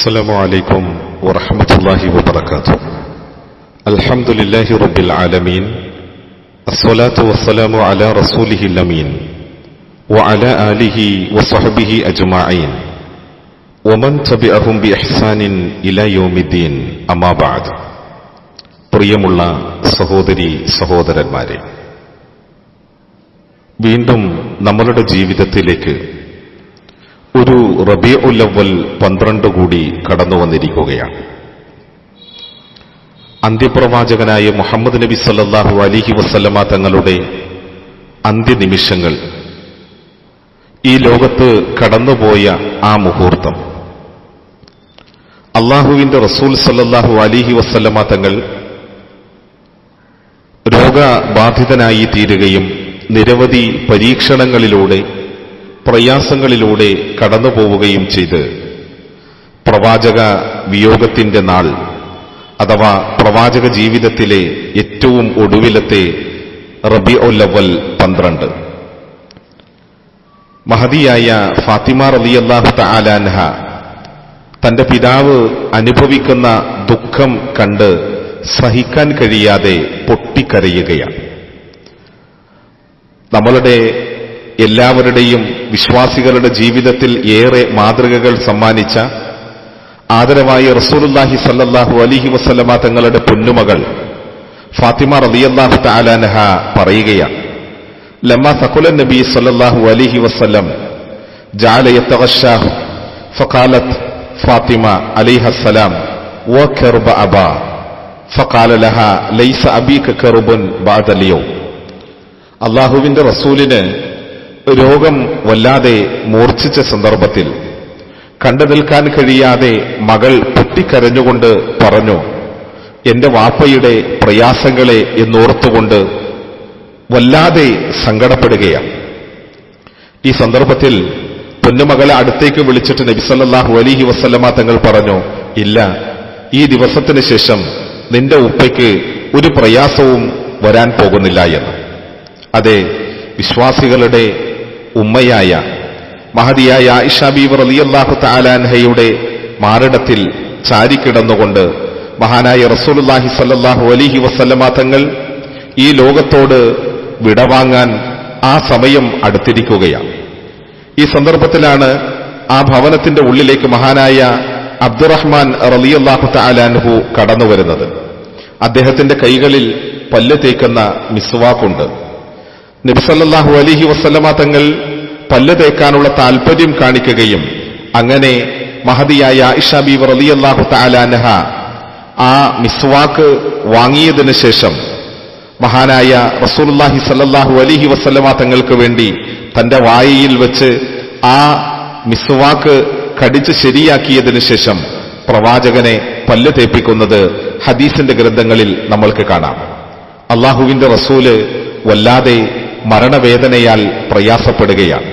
السلام عليكم ورحمة الله وبركاته الحمد لله رب العالمين الصلاة والسلام على رسوله الأمين وعلى آله وصحبه أجمعين ومن تبعهم بإحسان إلى يوم الدين أما بعد പ്രിയമുള്ള സഹോദരി സഹോദരന്മാരെ വീണ്ടും നമ്മളുടെ ജീവിതത്തിലേക്ക് ഒരു റബിയ ഉല്ലവൽ പന്ത്രണ്ട് കൂടി കടന്നു വന്നിരിക്കുകയാണ്. അന്ത്യപ്രവാചകനായ മുഹമ്മദ് നബി സല്ലാഹു അലിഹി വസ്ലമ തങ്ങളുടെ അന്ത്യനിമിഷങ്ങൾ ഈ ലോകത്ത് കടന്നുപോയ ആ മുഹൂർത്തം. അള്ളാഹുവിന്റെ റസൂൽ സല്ലാഹു അലിഹി വസ്ലമ തങ്ങൾ രോഗബാധിതനായി തീരുകയും നിരവധി പരീക്ഷണങ്ങളിലൂടെ പ്രയാസങ്ങളിലൂടെ കടന്നുപോവുകയും ചെയ്ത്. പ്രവാചക വിയോഗത്തിന്റെ നാൾ അഥവാ പ്രവാചക ജീവിതത്തിലെ ഏറ്റവും ഒടുവിലത്തെ റബി ഒല്ലവൽ പന്ത്രണ്ട്. മഹതിയായ ഫാത്തിമ റലിയല്ലാഹു തആലാൻഹ തന്റെ പിതാവ് അനുഭവിക്കുന്ന ദുഃഖം കണ്ട് സഹിക്കാൻ കഴിയാതെ പൊട്ടിക്കരയുകയാണ്. നമ്മളുടെ എല്ലാവരുടെയും വിശ്വാസികളുടെ ജീവിതത്തിൽ ഏറെ മാതൃകകൾ സമ്മാനിച്ച ആദരവായ റസൂലുല്ലാഹി സല്ലല്ലാഹു അലിഹി വസല്ലമ തങ്ങളുടെ പൊന്നുമകൾ ഫാത്തിമ റളിയല്ലാഹു തആലാനഹ പറയുകയാണ് ലമ്മ സഖുല നബി സല്ലല്ലാഹു അലിഹി വസല്ലം ജഅല യതഗശാഹു ഫഖാലത് ഫാത്തിമ അലൈഹ السلام وكرب أبا فقال لها ليس أبيك كرب بعد اليوم അള്ളാഹുവിന്റെ റസൂലിന് രോഗം വല്ലാതെ മൂർച്ഛിച്ച സന്ദർഭത്തിൽ കണ്ടു നിൽക്കാൻ കഴിയാതെ മകൾ പൊട്ടിക്കരഞ്ഞുകൊണ്ട് പറഞ്ഞു എന്റെ വാപ്പയുടെ പ്രയാസങ്ങളെ എന്നോർത്തുകൊണ്ട് വല്ലാതെ സങ്കടപ്പെടുകയാണ്. ഈ സന്ദർഭത്തിൽ പൊന്നുമകളെ അടുത്തേക്ക് വിളിച്ചിട്ട് നബിസല്ലാഹു അലിഹി വസ്ലമ തങ്ങൾ പറഞ്ഞു ഇല്ല ഈ ദിവസത്തിന് ശേഷം നിന്റെ ഉപ്പയ്ക്ക് ഒരു പ്രയാസവും വരാൻ പോകുന്നില്ല എന്ന്. അതെ വിശ്വാസികളുടെ ഉമ്മയായ മഹതിയായ ആയിഷാബീബ് റലിയല്ലാഹു താലാൻഹയുടെ മാറിടത്തിൽ ചാരിക്കിടന്നുകൊണ്ട് മഹാനായ റസൂലുല്ലാഹി സല്ലാഹു അലിഹി വസല്ലമ തങ്ങൾ ഈ ലോകത്തോട് വിടവാങ്ങാൻ ആ സമയം അടുത്തിരിക്കുകയാണ്. ഈ സന്ദർഭത്തിലാണ് ആ ഭവനത്തിന്റെ ഉള്ളിലേക്ക് മഹാനായ അബ്ദുറഹ്മാൻ റലിയല്ലാഹു താലാൻഹു കടന്നു വരുന്നത് അദ്ദേഹത്തിന്റെ കൈകളിൽ പല്ല് തേക്കുന്ന മിസ്വാക്കുണ്ട്. നബിസല്ലാഹു അലിഹി വസ്ലമ തങ്ങൾ പല്ല് തേക്കാനുള്ള താൽപര്യം കാണിക്കുകയും അങ്ങനെ മഹതിയായ ഇഷാബീബ് അള്ളാഹു താലാനഹ ആ മിസ്വാക്ക് വാങ്ങിയതിന് ശേഷം മഹാനായ റസൂലുല്ലാഹി സല്ലാഹു അലിഹി വസ്ലമ തങ്ങൾക്ക് വേണ്ടി തന്റെ വായയിൽ വെച്ച് ആ മിസ്വാക്ക് കടിച്ച് ശരിയാക്കിയതിന് ശേഷം പ്രവാചകനെ പല്ല് തേപ്പിക്കുന്നത് ഹദീസിന്റെ ഗ്രന്ഥങ്ങളിൽ നമ്മൾക്ക് കാണാം. അള്ളാഹുവിന്റെ റസൂൽ വല്ലാതെ മരണവേദനയാൽ പ്രയാസപ്പെടുകയാണ്.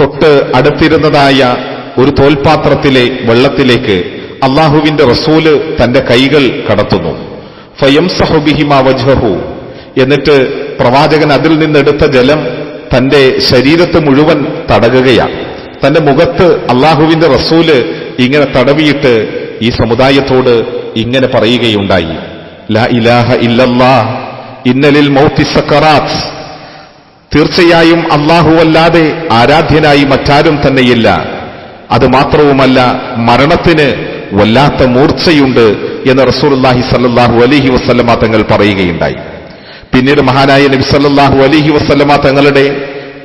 തൊട്ട് അടുത്തിരുന്നതായ ഒരു തോൽപാത്രത്തിലെ വെള്ളത്തിലേക്ക് അള്ളാഹുവിന്റെ റസൂൽ തന്റെ കൈകൾ കടത്തുന്നു. ഫയം സഹുബിഹിമ എന്നിട്ട് പ്രവാചകൻ അതിൽ നിന്നെടുത്ത ജലം തന്റെ ശരീരത്ത് മുഴുവൻ തടകുകയാണ്. തന്റെ മുഖത്ത് അള്ളാഹുവിന്റെ റസൂൽ ഇങ്ങനെ തടവിയിട്ട് ഈ സമുദായത്തോട് ഇങ്ങനെ പറയുകയുണ്ടായി. ലാ ഇലാഹ ഇല്ലല്ലാ ഇന്നലിൽ മൗത്തി സക്കറാത്ത്. തീർച്ചയായും അല്ലാഹുവല്ലാതെ ആരാധ്യനായി മറ്റാരും തന്നെയില്ല. അത് മാത്രവുമല്ല മരണത്തിന് വല്ലാത്ത മൂർച്ചയുണ്ട് എന്ന് റസൂർല്ലാഹി സല്ലാഹു അലഹി വസ്ലമ തങ്ങൾ പറയുകയുണ്ടായി. പിന്നീട് മഹാനായ നബി സല്ലാഹു അലഹി വസ്ലമ തങ്ങളുടെ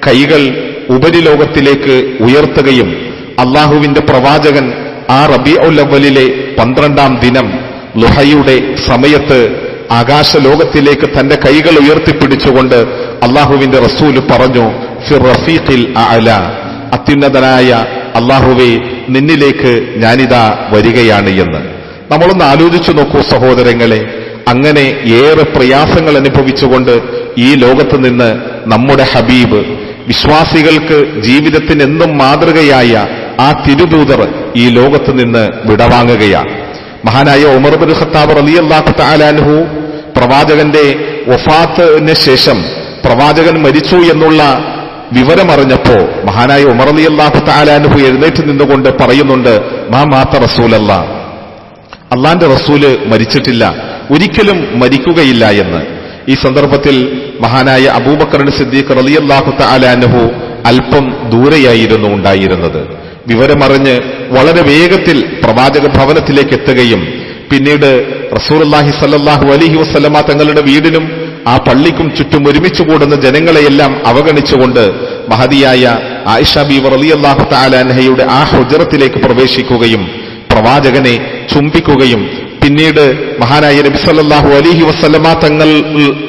കൈകൾ ഉപരിലോകത്തിലേക്ക് ഉയർത്തുകയും അള്ളാഹുവിന്റെ പ്രവാചകൻ ആ റബി ഉല്ലവലിലെ പന്ത്രണ്ടാം ദിനം ലുഹയുടെ സമയത്ത് ആകാശലോകത്തിലേക്ക് തന്റെ കൈകൾ ഉയർത്തിപ്പിടിച്ചുകൊണ്ട് അള്ളാഹുവിന്റെ റസൂൽ പറഞ്ഞു ഫിർ റഫീഖിൽ അല അത്യുന്നതനായ അള്ളാഹുവെ നിന്നിലേക്ക് ഞാനിതാ വരികയാണ് എന്ന്. നമ്മളൊന്ന് ആലോചിച്ചു നോക്കൂ സഹോദരങ്ങളെ അങ്ങനെ ഏറെ പ്രയാസങ്ങൾ അനുഭവിച്ചുകൊണ്ട് ഈ ലോകത്ത് നിന്ന് നമ്മുടെ ഹബീബ് വിശ്വാസികൾക്ക് ജീവിതത്തിന് എന്നും മാതൃകയായ ആ തിരുദൂതർ ഈ ലോകത്ത് നിന്ന് വിടവാങ്ങുകയാണ്. മഹാനായ ഉമർ ബിൻ ഖത്താബ് റളിയല്ലാഹു താലാൻഹു പ്രവാചകന്റെ വഫാത്തിന് ശേഷം പ്രവാചകൻ മരിച്ചു എന്നുള്ള വിവരമറിഞ്ഞപ്പോ മഹാനായ ഉമർ അലി അള്ളാഹു താലാനുഹു എഴുന്നേറ്റ് നിന്നുകൊണ്ട് പറയുന്നുണ്ട് മാ മാത്ത റസൂലല്ല. അള്ളാന്റെ റസൂൽ മരിച്ചിട്ടില്ല. ഒരിക്കലും മരിക്കുകയില്ല എന്ന്. ഈ സന്ദർഭത്തിൽ മഹാനായ അബൂബക്കറിൻ സിദ്ദീഖ് റലി അള്ളാഹു താലാനുഹു അല്പം ദൂരെയായിരുന്നു ഉണ്ടായിരുന്നത്. വിവരമറിഞ്ഞ് വളരെ വേഗത്തിൽ പ്രവാചക ഭവനത്തിലേക്ക് എത്തുകയും പിന്നീട് റസൂലുള്ളാഹി സല്ലാഹു അലൈഹി വസ്ലമ തങ്ങളുടെ വീടിനും ആ പള്ളിക്കും ചുറ്റും ഒരുമിച്ച് കൂടുന്ന ജനങ്ങളെയെല്ലാം അവഗണിച്ചുകൊണ്ട് മഹതിയായ ആയിഷ ബീവർ അള്ളാഹു താലാൻഹയുടെ ആ ഹുജറത്തിലേക്ക് പ്രവേശിക്കുകയും പ്രവാചകനെ ചുംബിക്കുകയും പിന്നീട് മഹാനായ നബി സല്ലാഹു അലിഹി വസല്ലമ തങ്ങൾ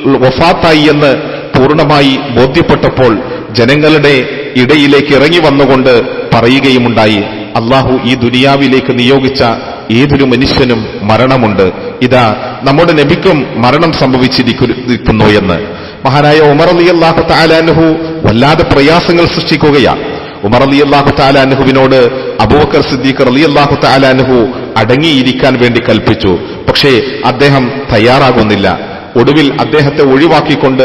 വഫാത്തായി എന്ന് പൂർണമായി ബോധ്യപ്പെട്ടപ്പോൾ ജനങ്ങളുടെ ഇടയിലേക്ക് ഇറങ്ങി വന്നുകൊണ്ട് പറയുകയുമുണ്ടായി. അള്ളാഹു ഈ ദുനിയാവിലേക്ക് നിയോഗിച്ച ഏതൊരു മനുഷ്യനും മരണമുണ്ട്. ഇതാ നമ്മുടെ നബിക്കും മരണം സംഭവിച്ചിരിക്കുന്നു എന്ന്. മഹാനായ ഉമർ അലി അള്ളാഹു താലാനുഹു വല്ലാതെ പ്രയാസങ്ങൾ സൃഷ്ടിക്കുകയാണ്. ഉമർ അലി അള്ളാഹു താലാനുഹുവിനോട് അബൂബക്കർ സിദ്ദീഖ് അലി അള്ളാഹു താലാനുഹു അടങ്ങിയിരിക്കാൻ വേണ്ടി കൽപ്പിച്ചു. പക്ഷേ അദ്ദേഹം തയ്യാറാകുന്നില്ല. ഒടുവിൽ അദ്ദേഹത്തെ ഒഴിവാക്കിക്കൊണ്ട്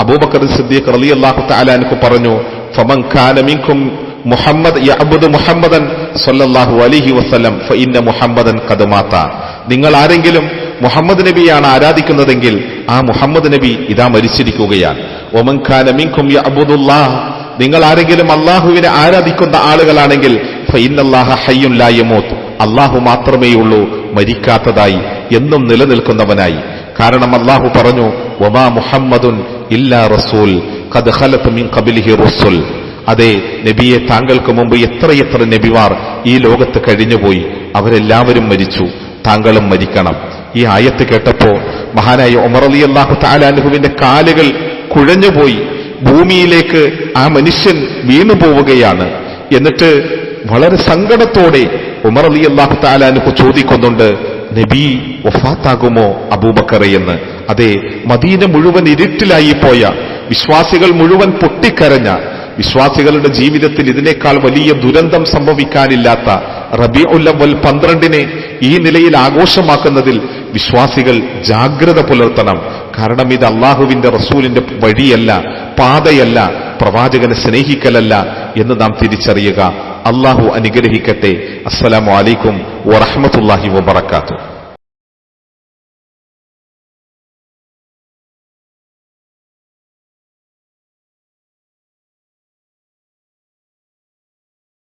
അബൂബക്കർ സിദ്ദീഖ് അലി അള്ളാഹു താലാനുഹു പറഞ്ഞു ഫമൻ ഖാന മിൻകും മുഹമ്മദ് യഅബുദ് മുഹമ്മദൻ സല്ലല്ലാഹു അലൈഹി വസല്ലം ഫഇന്ന മുഹമ്മദൻ കഥമാത്ത നിങ്ങൾ ആരെങ്കിലും മുഹമ്മദ് നബിയാണ് ആരാധിക്കുന്നതെങ്കിൽ ആ മുഹമ്മദ് നബി ഇതാ മരിച്ചിരിക്കുകയാണ്. ഒമൻ ഖാൻ മിൻകും യഅബുദുല്ലാഹ്. നിങ്ങൾ ആരെങ്കിലും അള്ളാഹുവിനെ ആരാധിക്കുന്ന ആളുകളാണെങ്കിൽ അള്ളാഹു മാത്രമേയുള്ളൂ മരിക്കാത്തതായി എന്നും നിലനിൽക്കുന്നവനായി. കാരണം അള്ളാഹു പറഞ്ഞു ഒമാ മുഹമ്മദുൻ ഇല്ലാ റസൂൽ ഖബലിഹി റസുൽ. അതെ നബിയെ താങ്കൾക്ക് മുമ്പ് എത്രയെത്ര നബിമാർ ഈ ലോകത്ത് കഴിഞ്ഞുപോയി അവരെല്ലാവരും മരിച്ചു. താങ്കളും മരിക്കണം. ഈ ആയത്ത് കേട്ടപ്പോ മഹാനായ ഒമർ അലി അള്ളാഹു താലാനുഹുവിന്റെ കാലുകൾ കുഴഞ്ഞുപോയി. ഭൂമിയിലേക്ക് ആ മനുഷ്യൻ വീണുപോവുകയാണ്. എന്നിട്ട് വളരെ സങ്കടത്തോടെ ഉമർ അലി അള്ളാഹു താലാനുഹു ചോദിക്കുന്നുണ്ട് നബി വഫാത്താകുമോ അബൂബക്കറെ എന്ന്? അതെ മദീന മുഴുവൻ ഇരുട്ടിലായി പോയ വിശ്വാസികൾ മുഴുവൻ പൊട്ടിക്കരഞ്ഞ വിശ്വാസികളുടെ ജീവിതത്തിൽ ഇതിനേക്കാൾ വലിയ ദുരന്തം സംഭവിക്കാനില്ലാത്ത റബി ഉല്ലവൽ പന്ത്രണ്ടിനെ ഈ നിലയിൽ ആഘോഷമാക്കുന്നതിൽ വിശ്വാസികൾ ജാഗ്രത പുലർത്തണം. കാരണം ഇത് അള്ളാഹുവിന്റെ റസൂലിന്റെ വഴിയല്ല പാതയല്ല പ്രവാചകനെ സ്നേഹിക്കലല്ല എന്ന് നാം തിരിച്ചറിയുക. അള്ളാഹു അനുഗ്രഹിക്കട്ടെ. അസ്സലാമു അലൈക്കും വറഹമത്തല്ലാഹി വബർക്കാത്തു